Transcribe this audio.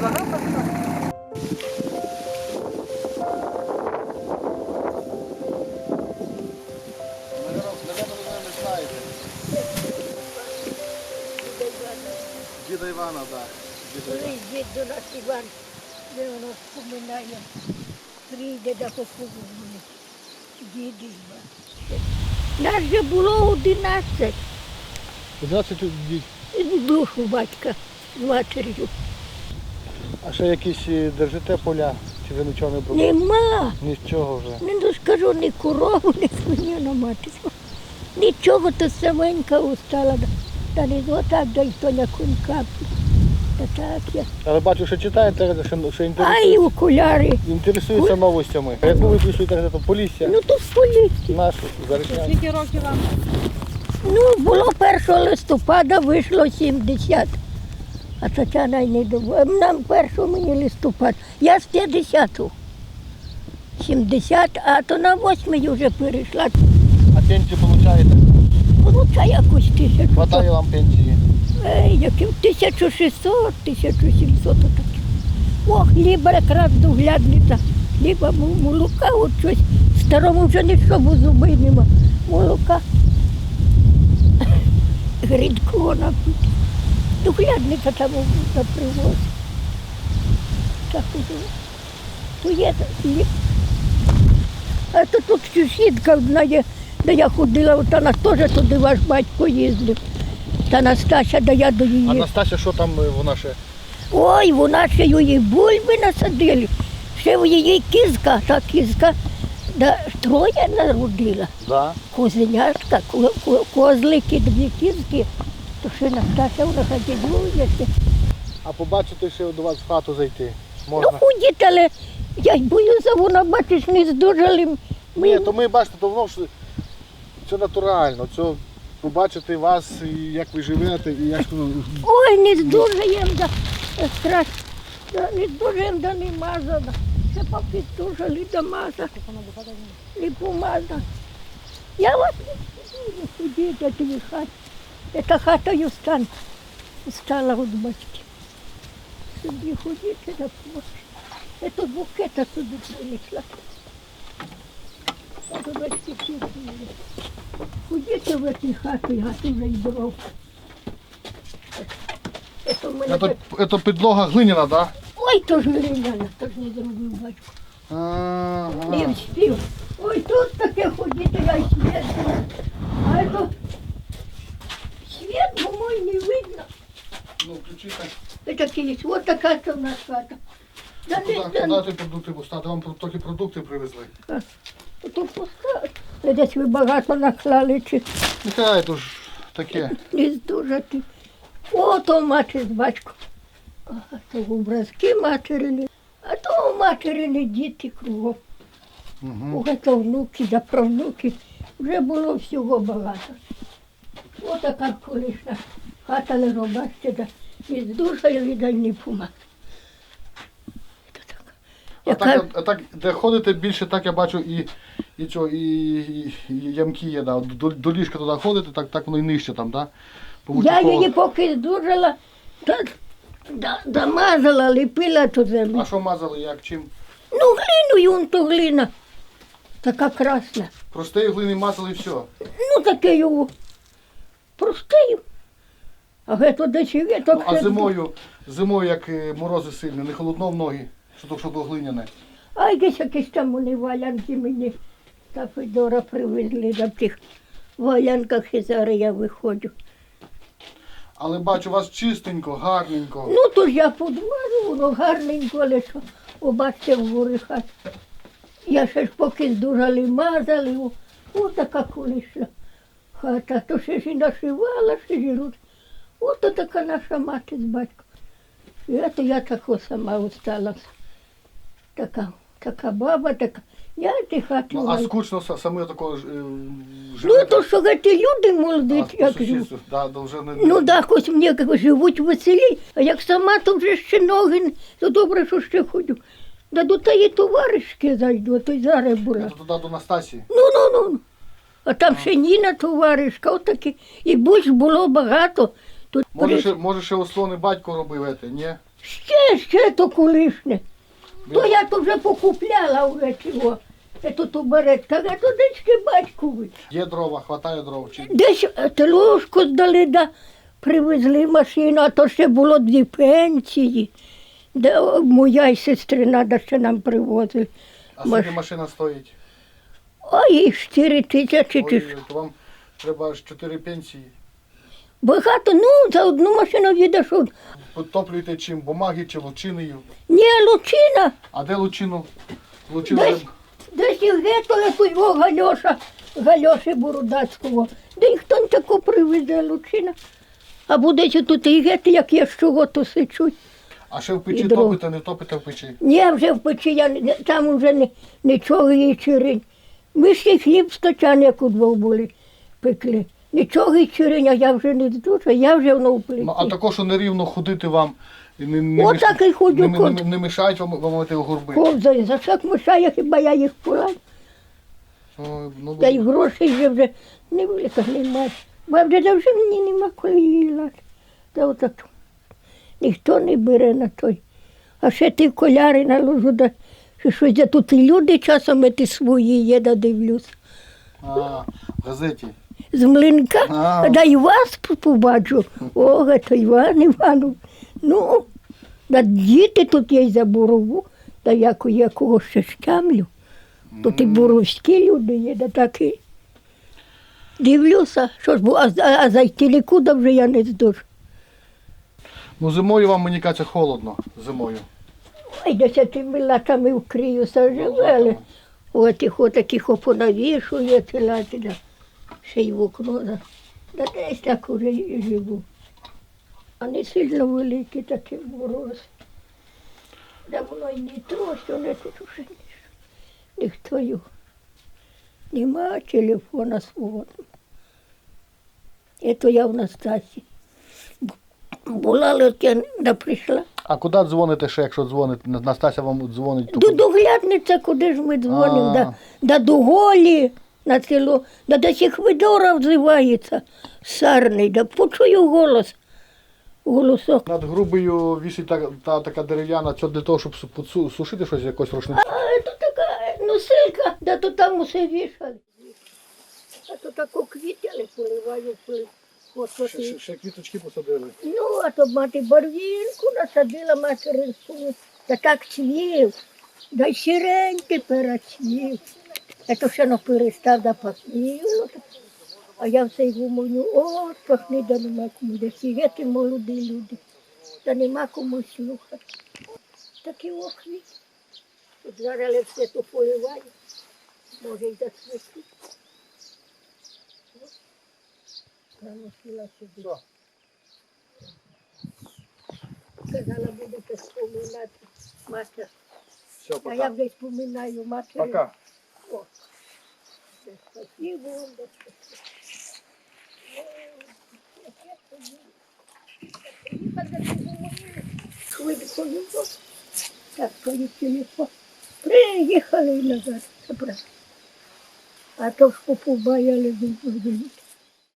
Діда Івана, так. Діда Івана. Коли дід до нас Іван, де воно вспоминає, прийде да поповує. Дід Іван. Нас же було 11 11 дітей. душу батька з матір'ю. А ще якісь е, держите поля? Чи ви нічого не брали? Нема. Нічого вже. Не доскажу ні корову, ні свиню на мати. Нічого, то саменька устала. Та не отак, да й то на конька. Та так я. Але бачу, що читаєте, що, що А інтересує- і окуляри. інтересується новостями. А Якби ви прийшли так, то Полісся, Ну то в поліції. наш заречня. Скільки років вам? Ну, було 1 листопада, вийшло 70. А Тетяна й не думала. Нам 1 мені листопад. Я з 50-го. 70, а то на 8 вже перейшла. А пенсію получаєте? Получаю якусь тисячу. Хватає вам пенсії? Ей, які 1600, 1700 отакі. О, хліба якраз доглядниця. Хліба, молока, от щось. Старому вже нічого зуби нема. Молока. Грідкого напити. Доглядниця там на привоз. Так уже. То хліб. А то тут сусідка одна є, де я ходила, от вона теж туди ваш батько їздив. Та Настася, да я до її. А. Настася, що там е, вона ще? Ой, вона ще її бульби насадили. Ще в її кізка, та кізка, да, троє народила. Да. Козенятка, ко- ко- козлики, дві кізки. То ще Настася вона хазяює. А побачите, ще до вас в хату зайти. Ну Можна. ходіть, але я й боюся, вона, бачиш, не здужали. Ми, Ні, то ми бачите, то воно ж це натурально. Це побачити вас, і як ви живете, і як ну, Ой, не здужаєм, да, страшно. Да, не здужаєм, да не мазана. Ще поки здужали, да маза. Не помаза. Я вас не буду ходити, а тобі хат. Це хатою стан. Стала від батьків. Собі ходити на помочь. Це букета собі принесла. До батьків. Ходіть в цій хаті, я вже й дров. Це це підлога глиняна, так? Ой, то ж глиняна, то ж не зробив батько. Да? Ага. Не встиг. Ой, тут таке ходити, я й світ, по-моєму, не видно. Ну, включите. Це такий, от така це в нас хата. Да Куди, не, куди да, ти продукти поставити? Вам про- трохи продукти привезли. тут пуста. Це Десь ви багато наклали, чи Нехай то ж таке. не здужати. О, то матір з батьком. А то образки матері. А то у матері не діти кругом. Угу. Ой, то внуки да правнуки. Вже було всього багато. Отака колишня хата не робачте, да не здужає, да не помагає. А Яка так, а так, де ходите більше, так я бачу, і, і, цього, і, і, і ямки є, да. до, до ліжка туди ходите, так, так воно і нижче там, да? Тому я її поки здужала, та, да, дамазала, ліпила ту землю. А що мазали, як чим? Ну, глиною, он то глина. Така красна. Простої глини мазали і все. Ну, таке його. Простою. А гето десь і гето. Ну, а зимою, зимою, як е, морози сильні, не холодно в ноги, що то, що то глиняне. А якісь якісь там вони валянки мені та Федора привезли на тих валянках і зараз я виходжу. Але бачу, у вас чистенько, гарненько. Ну то ж я подмажу, воно гарненько, але що, побачте в гори хат. Я ще ж поки здужали, мазали, о, о така колишня хата, то ще ж і нашивала, ще ж і рут. Ото така наша мати з батьком. І це я тако сама осталась. Така, така баба, така. Я в тій хаті. Ну, а маю. скучно са- саме такого ж, е, Ну, то що ті люди молоді, а, по як живуть. сусідству, да, да, вже не... Ну так, ось мені як живуть в селі, а як сама, то вже ще ноги, то добре, що ще ходю. Да до тієї товаришки зайду, а то й зараз була. Це туди до Настасії. Ну, ну, ну. А там ще Ніна товаришка, отакі. І будь було багато. Тут Може ще, може ще ослони батько робив, ете, ні? Ще, ще то колишнє. То я то вже покупляла вже чого. Це тут у а то дечки батькові. Є дрова, хватає дров. Чи... Десь е, тележку здали, да привезли машину, а то ще було дві пенсії. Де моя і сестрина да ще нам привозили. А Маш- машина стоїть? Ой, і 4 тисячі чи Ой, то вам треба ж 4 пенсії. Багато, ну, за одну машину їдеш. Підтоплюєте чим? Бумаги чи лучиною? Ні, лучина. А де лучину? Лучину Десь, десь і гетове той його Гальоша, Гальоші Бородацького. Де ніхто не таку привезе лучина. А буде тут і гети, як я з чого то сичуть. А ще в печі І дров. топите, не топите в печі. Ні, вже в печі, я, не- там вже не, нічого їй чирень. Ми ще й хліб стачан, як удвох були, пекли. Нічого їй чирень, я вже не здужа, я вже воно в плиті. Ну, а також що нерівно ходити вам. і Не, не, Отак і ходжу, не, не, ходжу. не мішають вам, вам ті гурби. Ковзаю, за шак мишає, хіба я їх. Ой, ну, Та й грошей вже вже невелика немає. Бо вже вже мені нема коли. Та отак. Ніхто не бере на той. А ще ти коляри на ложу, да, що щось я тут і люди часом ті свої є, да дивлюсь. а, в газеті. З млинка, А. да й вас побачу. Ого, то Іван Іванов. Ну, да діти тут є за борову, та яку якого ще щамлю. Тут і боровські люди є, да такі. Дивлюся, що ж, бу- а, а, зайти нікуди вже я не здожу. Ну зимою вам мені кажеться холодно. Зимою. Ой, десятими латами вкриюся живели. От їх отаких понавішує, лати, да. ще й в окно. Да. Да десь так уже і живу. А не сильно великі такі морози. Да воно й не тросю, не тут уже. Ніхто його. Нема телефона свого. Ето я в Настасі. Була летя, да прийшла. А куди дзвоните ще, якщо дзвоните? Настася вам дзвонить. До доглядниця, куди ж ми дзвонимо, А. да, да до голі на село, да до сих видора взивається сарний, да почую голос. Голосок. Над грубою вісить та, та така дерев'яна, це для того, щоб су- сушити щось якось рушницю. А це така носилька, да то там усе вішали. А то таку квітяли, поливаю, поливаю. От, от, Ще, ще, ще квіточки посадили. Ну, а то мати барвінку насадила материнську, та так цвів, да й сирень тепер цвів. А то ще не перестав да пахніло. А я все й гумоню, о, пахни, да нема кому, де сіяти молоді люди, та нема кому слухати. Такі окві. Тут зараз все то поливаю, може й зацвісти. Проносила сюди. Казала, будете споминати матір. Все, А я вже споминаю матір. Пока. О, спасибо вам. Швидко його. Так, телефон. Приїхали назад. Це. А то ж попу баяли,